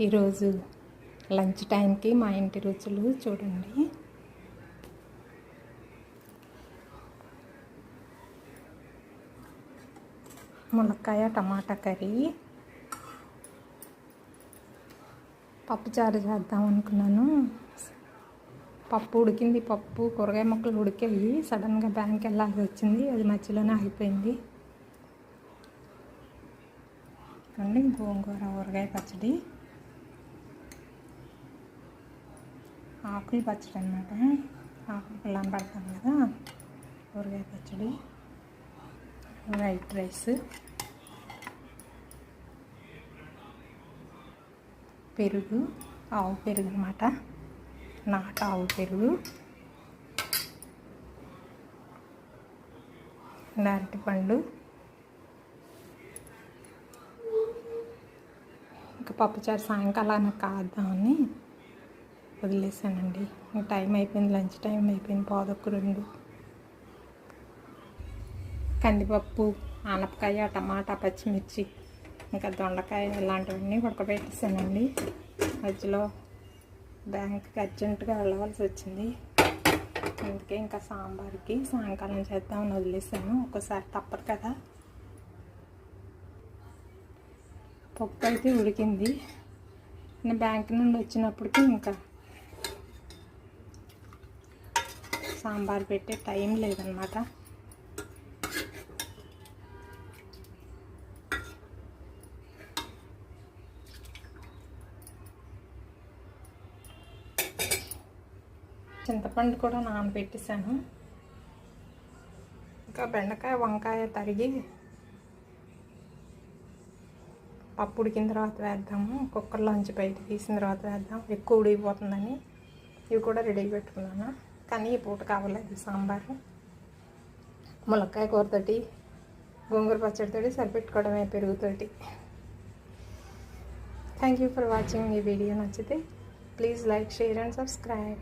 ఈరోజు లంచ్ టైంకి మా ఇంటి రుచులు చూడండి. ములక్కాయ టమాటా కర్రీ. పప్పుచారు చేద్దాం అనుకున్నాను. పప్పు ఉడికింది పప్పు కూరగాయ ముక్కలు ఉడికాయి. సడన్గా బ్యాంక్ వెళ్ళాల్సి వచ్చింది. అది మధ్యలోనే ఆగిపోయింది అండి గోంగూర ఊరగాయ పచ్చడి. ఆకులు పచ్చడి అనమాట ఆకులు పిల్లని పడతాం కదా ఊరగాయ పచ్చడి వైట్ రైస్ పెరుగు ఆవు పెరుగు అనమాట నాటు ఆవు పెరుగు నారటి పండు ఇంకా పప్పుచారు సాయంకాలానికి కాద్దామని వదిలేసానండి. టైం అయిపోయింది లంచ్ టైం అయిపోయింది పాదొక్క రెండు. కందిపప్పు ఆనపకాయ టమాటా పచ్చిమిర్చి ఇంకా దొండకాయ ఇలాంటివన్నీ ఉడకబెట్టేసానండి. మధ్యలో బ్యాంక్కి అర్జెంటుగా వెళ్ళవలసి వచ్చింది. అందుకే ఇంకా సాంబార్కి సాయంకాలం చేద్దామని వదిలేసాను. ఒక్కసారి తప్పదు కదా. పప్పు అయితే ఉడికింది. నేను బ్యాంక్ నుండి వచ్చినప్పటికి ఇంకా సాంబార్ పెట్టే టైం లేదనమాట. చింతపండు కూడా నానబెట్టేశాను. ఇంకా బెండకాయ వంకాయ తరిగి పప్పు ఉడికిన తర్వాత వేద్దాము. కుక్కర్లోంచి బయట తీసిన తర్వాత వేద్దాం. ఎక్కువ ఉడికిపోతుందని. ఇవి కూడా రెడీ పెట్టుకున్నాను. కానీ ఈ పూట కావలేదు సాంబారు. ములక్కాయ కూరతోటి గోంగూర పచ్చడితోటి సరిపెట్టుకోవడమే పెరుగుతోటి. థ్యాంక్ యూ ఫర్ వాచింగ్ ఈ వీడియో నచ్చితే please like share and subscribe